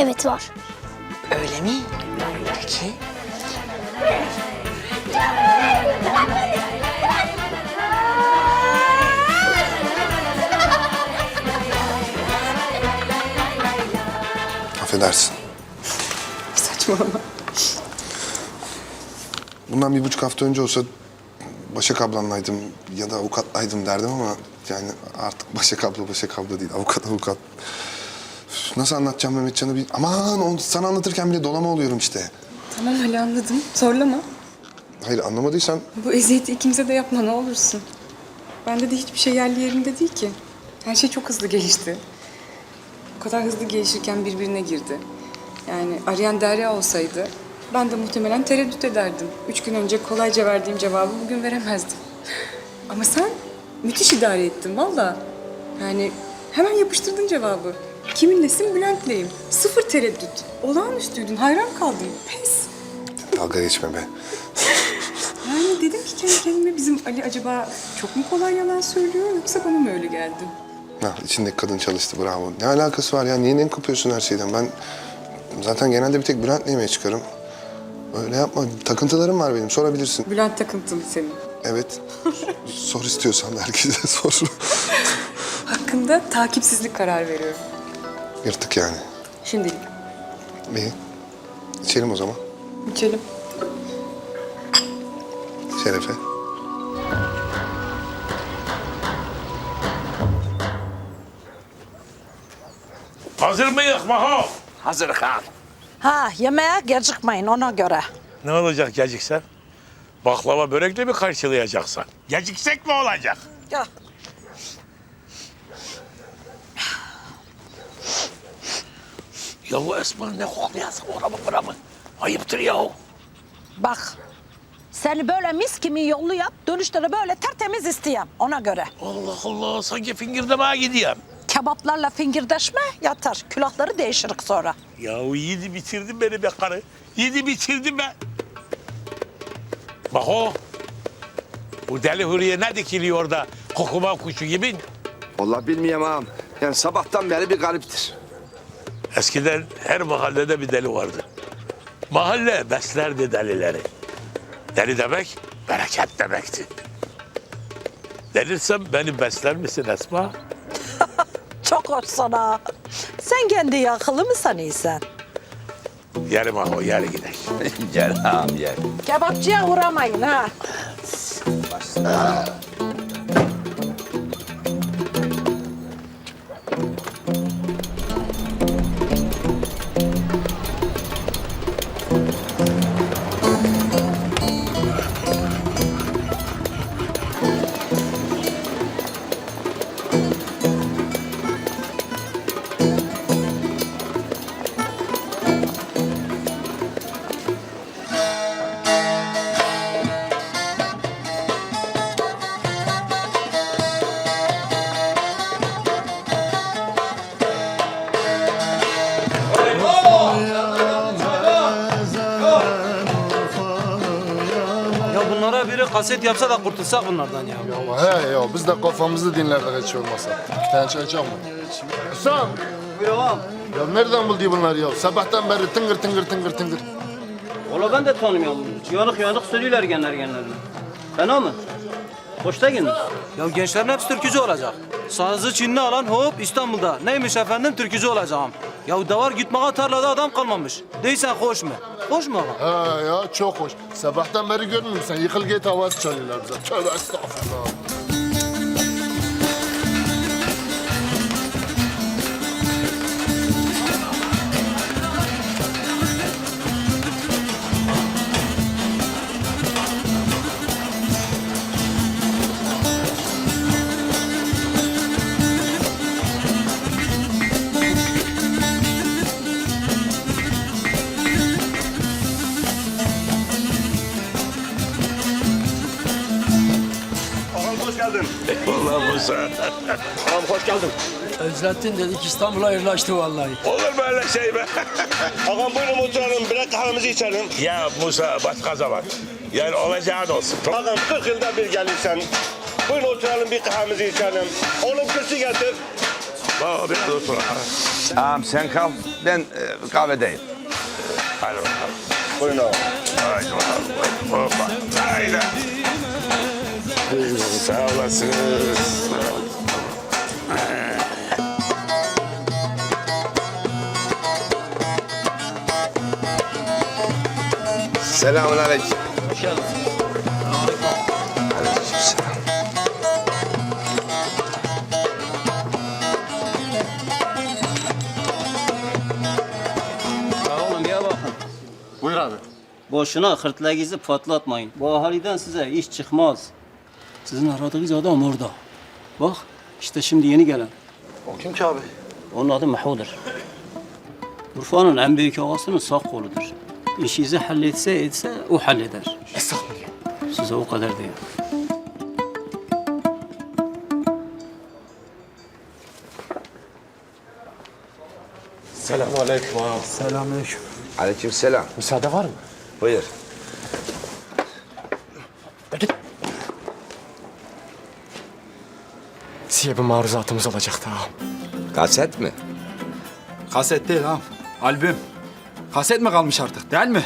Evet var. Öyle mi? Peki. Affedersin. Saçmalama. Bundan bir buçuk hafta önce olsa Başak ablanlaydım ya da avukatlaydım derdim ama yani artık Başak abla Başak abla değil avukat avukat. Nasıl anlatacağım Mehmetcan'ı bir... Aman onu sana anlatırken bile dolama oluyorum işte. Tamam Ali anladım. Zorlama. Hayır anlamadıysan Bu eziyeti ikimize de yapma ne olursun. Bende de hiçbir şey yerli yerinde değil ki. Her şey çok hızlı gelişti. O kadar hızlı gelişirken birbirine girdi. Yani arayan Derya olsaydı ben de muhtemelen tereddüt ederdim. Üç gün önce kolayca verdiğim cevabı bugün veremezdim. Ama sen müthiş idare ettin valla. Yani hemen yapıştırdın cevabı. Kiminlesin Bülent'leyim. Sıfır tereddüt. Olağanüstüydün. Hayran kaldım. Pes. dalga geçme be. Yani dedim ki kendi kendime bizim Ali acaba çok mu kolay yalan söylüyor yoksa bana mı öyle geldi? Ha, içindeki kadın çalıştı bravo. Ne alakası var ya? Niye nem kapıyorsun her şeyden? Ben zaten genelde bir tek Bülent'le yemeğe çıkarım. Öyle yapma. Takıntılarım var benim. Sorabilirsin. Bülent takıntılı senin. Evet. Sor istiyorsan herkese sor. Hakkında takipsizlik karar veriyorum. Yırtık yani. Şimdilik. İyi. İçelim o zaman. İçelim. Şerefe. Hazır mıyız Maho? Hazır kan. Ha yemeğe gecikmeyin ona göre. Ne olacak geciksen? Baklava börekle mi karşılayacaksın? Geciksek mi olacak? Ya. Ya bu Esma ne koklayasın oramı buramı? Ayıptır ya. Bak seni böyle mis gibi yollu yap dönüşte de böyle tertemiz isteyeyim ona göre. Allah Allah sanki fingirdemeye gidiyorum. Kebaplarla fingirdeşme yatar külahları değişirik sonra. Ya yedi bitirdin beni be karı. Yedi bitirdin be. Maho. Bu deli huriye ne dikiliyor orada kokuma kuşu gibi? Vallahi bilmiyorum ağam. Yani sabahtan beri bir gariptir. Eskiden her mahallede bir deli vardı. Mahalle beslerdi delileri. Deli demek bereket demekti. Delirsem beni besler misin Esma? Çok hoş sana. Sen kendi akıllı mı sanıyorsun? Yerim o yere gidelim. gel ağam gel. Kebapçıya uğramayın ha. Ya biri kaset yapsa da kurtulsak bunlardan ya. Ama he ya biz de kafamızı dinlerdik hiç olmasa. İki tane çay içer mi? Hüsam. Buyurun. Ya nereden buldu bunlar ya? Sabahtan beri tıngır tıngır tıngır tıngır. Valla ben de tanımıyorum. Yanık yanık söylüyorlar genler genlerine. Fena mı? Hoşta gelin. Ya gençlerin hepsi türkücü olacak. Sazı Çinli alan hop İstanbul'da. Neymiş efendim türkücü olacağım. Ya davar gitmeye tarlada adam kalmamış. Değilsen hoş mu? Hoş mu? He ya çok hoş. Sabahtan beri görmüyor musun? Yıkıl git havası çalıyorlar bize. Tövbe estağfurullah. Geldin. Vallahi Musa. Ağam hoş geldin. Özlettin dedik İstanbul'a yerleşti vallahi. Olur mu öyle şey be? Ağam buyurun oturalım. Birer kahvemizi içelim. ya Musa başka zaman. Yani olacağın olsun. Ağam 40 yılda bir gelirsen. Buyurun oturalım bir kahvemizi içelim. Oğlum kürsü getir. Baba biraz otur. Ağam sen kal. Ben e, kahvedeyim. Hadi bakalım. Buyurun abi. Haydi bakalım. Hoppa. Haydi. Sağ olasınız. Selamun aleyküm. Hoş geldin. Bir bakın. Buyur abi. Boşuna hırtlağınızı patlatmayın. Bu ahaliden size iş çıkmaz. Sizin aradığınız adam orada. Bak işte şimdi yeni gelen. O kim ki abi? Onun adı Mehu'dur. Urfa'nın en büyük ağasının sağ koludur. İşinizi halletse etse o halleder. Size o kadar değil. Aleykümselam. Müsaade var mı? Buyur. Size bir maruzatımız olacaktı ağam. Kaset mi? Kaset değil ha. Albüm. Kaset mi kalmış artık değil mi?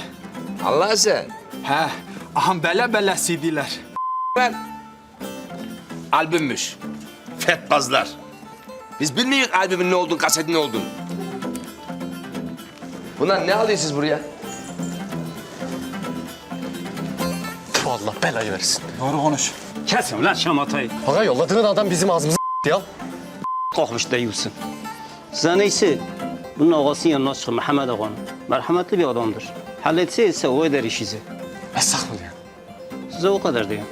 Allah sen. He. Aham bele bele CD'ler. Ben albümmüş. Fetbazlar. Biz bilmiyoruz albümün ne olduğunu, kasetin ne olduğunu. Bunlar ne alıyorsunuz buraya? Allah belayı versin. Doğru konuş. Kesin lan şamatayı. Aga yolladığın adam bizim ağzımızı ya. Kalkmış değilsin. Size neyse bunun ağası yanına çıkın Mehmet Ağa'nın. Merhametli bir adamdır. Halletse etse o eder işinizi. Estağfurullah. Size o kadar diyeyim.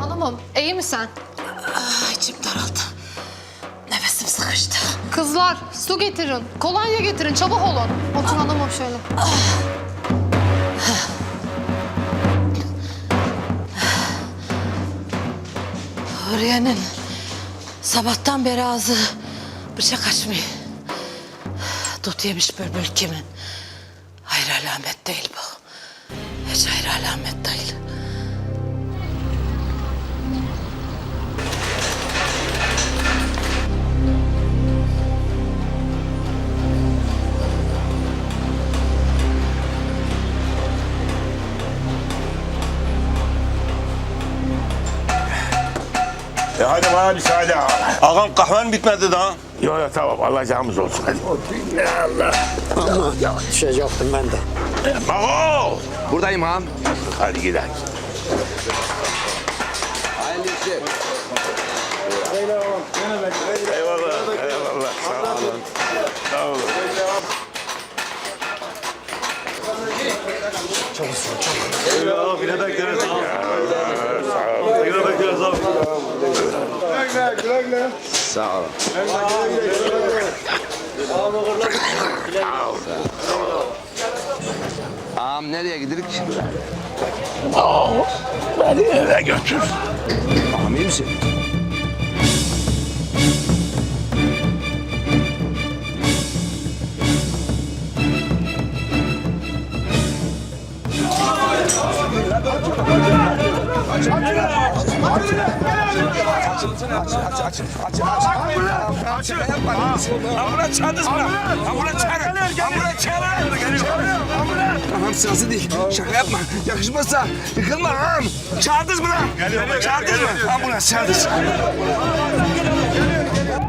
Hanımım iyi misin? Kızlar su getirin. Kolonya getirin çabuk olun. Otur hanımım şöyle. Huriye'nin sabahtan beri ağzı bıçak açmıyor. Dut yemiş bülbül kimin? Hayır alamet değil bu. Hiç hayır alamet değil. E hadi bana müsaade ağam. Ağam kahven bitmedi daha. Yok yok tamam alacağımız olsun hadi. Düşecektim ben de. Maho! Buradayım ağam. Hadi gidelim. Hayırlı işler. Eyvallah, eyvallah. Sağ olun. Sağ olun. Sağ olun. Ağam nereye gidelim? Beni eve götür. Ağam iyi misin? Açın, açın, açın, açın, açın, açın. Açın, açın. Ambulans çağırdınız mı? Ambulans çağırın. Ambulans çağırın. Tamam sırası değil. Şaka yapma. Yakışmazsa yıkılma ağam. Çağırdınız mı lan? Çağırdınız mı? Ambulans çağırdınız. Geliyor, geliyor.